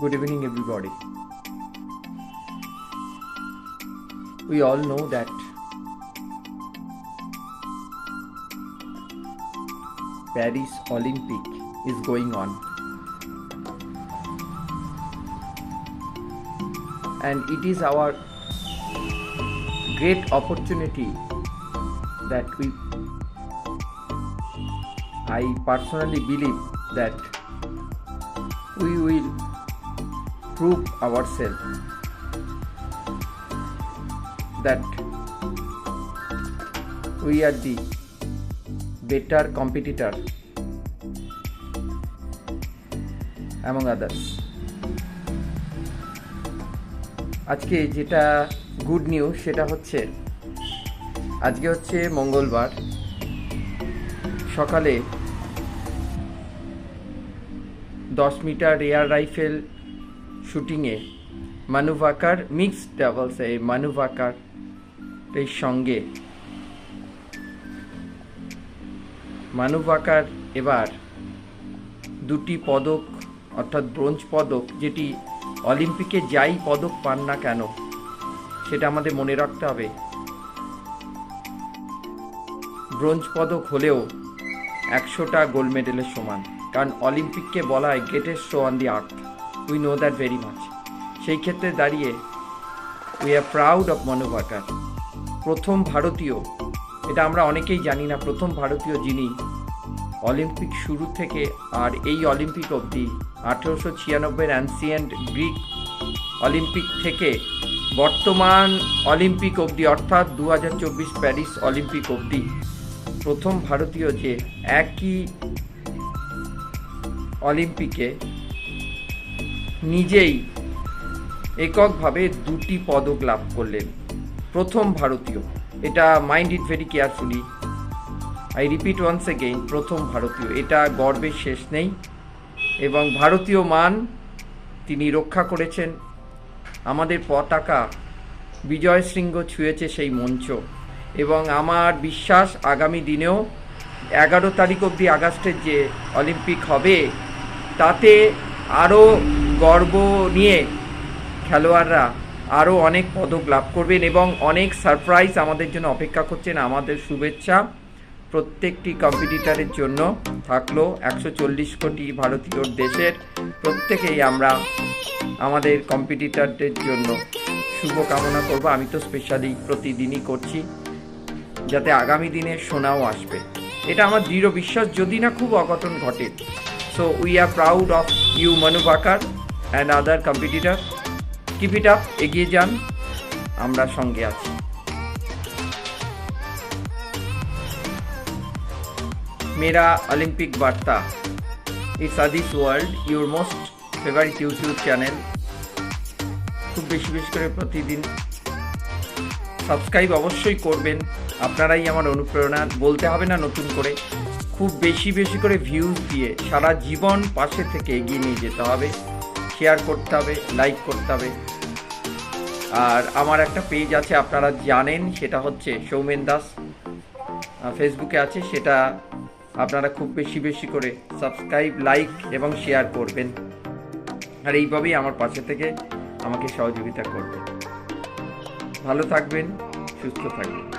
Good evening, everybody. We all know that Paris Olympic is going on. And it is our great opportunity that we I personally believe that we will prove ourselves that we are the better competitor among others আজকে যেটা good news সেটা হচ্ছে আজকে হচ্ছে মঙ্গলবার সকালে দশ metre air rifle শুটিংয়ে মানু ভাকার মিক্সড ডাবলস এই মানু ভাকার এর সঙ্গে। মানু ভাকার এবার দুটি পদক, অর্থাৎ ব্রোঞ্জ পদক, যেটি অলিম্পিকে যাই পদক পান না কেন, সেটা আমাদের মনে রাখতে হবে। ব্রোঞ্জ পদক হলেও একশোটা গোল্ড মেডেলের সমান, কারণ অলিম্পিককে বলা হয় greatest show on the earth. We know that very much সেই ক্ষেত্রে দাঁড়িয়ে we are proud of Manu Bhaker প্রথম ভারতীয়, এটা আমরা অনেকেই জানি না, প্রথম ভারতীয় যিনি অলিম্পিক শুরু থেকে আর এই অলিম্পিক অবধি আঠেরোশো ছিয়ানব্বইয়ের অ্যান্সিয়েন্ট গ্রিক অলিম্পিক থেকে বর্তমান অলিম্পিক অবধি, অর্থাৎ দু চব্বিশ প্যারিস অলিম্পিক অবধি প্রথম ভারতীয় যে একই অলিম্পিকে নিজেই এককভাবে দুটি পদক লাভ করলেন। প্রথম ভারতীয়। এটা mind it very carefully I repeat once again প্রথম ভারতীয়। এটা গর্বের শেষ নেই। এবং ভারতীয় মান তিনি রক্ষা করেছেন। আমাদের পতাকা বিজয় শৃঙ্গ ছুঁয়েছে সেই মঞ্চ। এবং আমার বিশ্বাস আগামী দিনেও এগারো তারিখ অবধি আগস্টের যে অলিম্পিক হবে, তাতে আরও গর্ব নিয়ে খেলোয়াড়রা আরও অনেক পদক লাভ করবেন এবং অনেক সারপ্রাইজ আমাদের জন্য অপেক্ষা করছেন আমাদের শুভেচ্ছা প্রত্যেকটি কম্পিটিটারের জন্য। থাকল একশো চল্লিশ কোটি ভারতীয় দেশের প্রত্যেকেই আমরা আমাদের কম্পিটিটারদের জন্য শুভ কামনা করব। আমি তো স্পেশালি প্রতিদিনই করছি যাতে আগামী দিনে সোনাও আসবে। এটা আমার দৃঢ় বিশ্বাস, যদি না খুব অঘটন ঘটে। So we are proud of you Manu Bhaker and other competitor keep it up এগিয়ে যান, আমরা সঙ্গে আছি। মেরা অলিম্পিক বার্তা। It's Adis world your most favourite YouTube channel খুব বেশি বেশি করে প্রতিদিন সাবস্ক্রাইব অবশ্যই করবেন। আপনারাই আমার অনুপ্রেরণা, বলতে হবে না নতুন করে। খুব বেশি বেশি করে ভিউজ দিয়ে সারা জীবন পাশে থেকে এগিয়ে নিয়ে যেতে হবে। শেয়ার করতে হবে লাইক করতে হবে। আর আমার একটা পেজ আছে, আপনারা জানেন, সেটা হচ্ছে সৌমেন দাস। ফেসবুকে আছে, সেটা আপনারা খুব বেশি বেশি করে সাবস্ক্রাইব লাইক এবং শেয়ার করবেন। আর এইভাবেই আমার পাশে থেকে আমাকে সহযোগিতা করবেন। ভালো থাকবেন, সুস্থ থাকবেন।